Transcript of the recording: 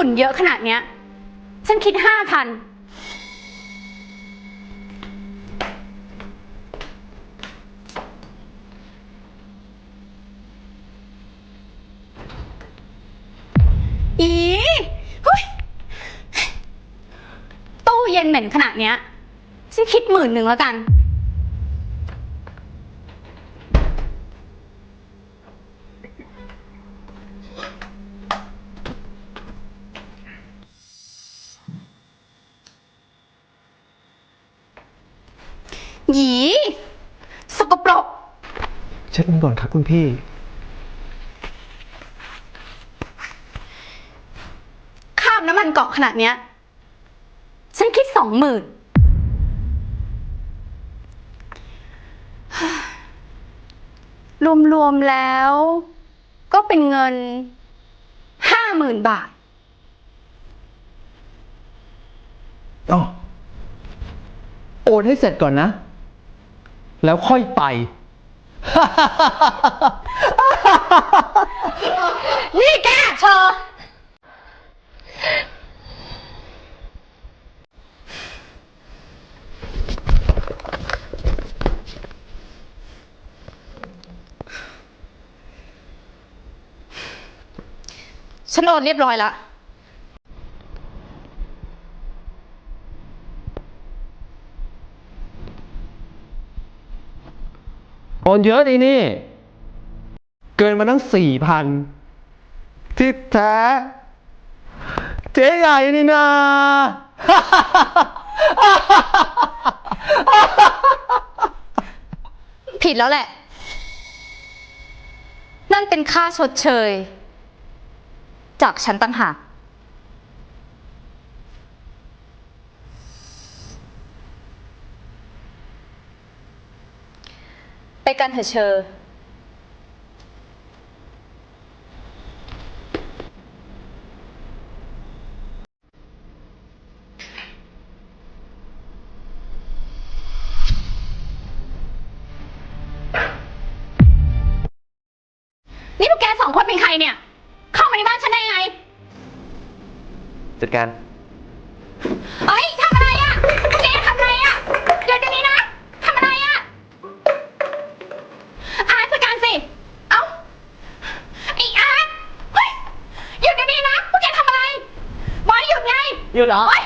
ฝุ่นเยอะขนาดเนี้ย ฉันคิดห้าพัน อีเฮ้ยตู้เย็นเหม็นขนาดเนี้ย ฉันคิดหมื่นหนึ่งแล้วกัน หยีสกปรก เช็ดมันก่อนครับคุณพี่ ข้ามน้ำมันเกาะขนาดเนี้ย ฉันคิดสองหมื่น รวมๆแล้ว ก็เป็นเงินห้าหมื่นบาท อ๋อโอนให้เสร็จก่อนนะ แล้วค่อยไป นี่แกเชอฉันโอนเรียบร้อยแล้ว โอนเยอะดีนี่ เกินมาตั้งสี่พันที่แท้เจ๊ใหญ่นี่นาผิดแล้วแหละ นั่นเป็นค่าชดเชย จากฉันตั้งหาก ไปกันเถอะเชอ นี่พวกแกสองคนเป็นใครเนี่ย เข้ามาในบ้านฉันได้ไง จัดการ เอ้ยทำอะไรอะ่ะพวกแกทำอะไรอะ่ะเดี๋ยวเดี๋ยวนี้นะทำอะไรอะ่ะอาร์ตจัดการสิ เอ้าไออาร์ตเฮ้ยหยุดเดี๋ยวนี้ นะพ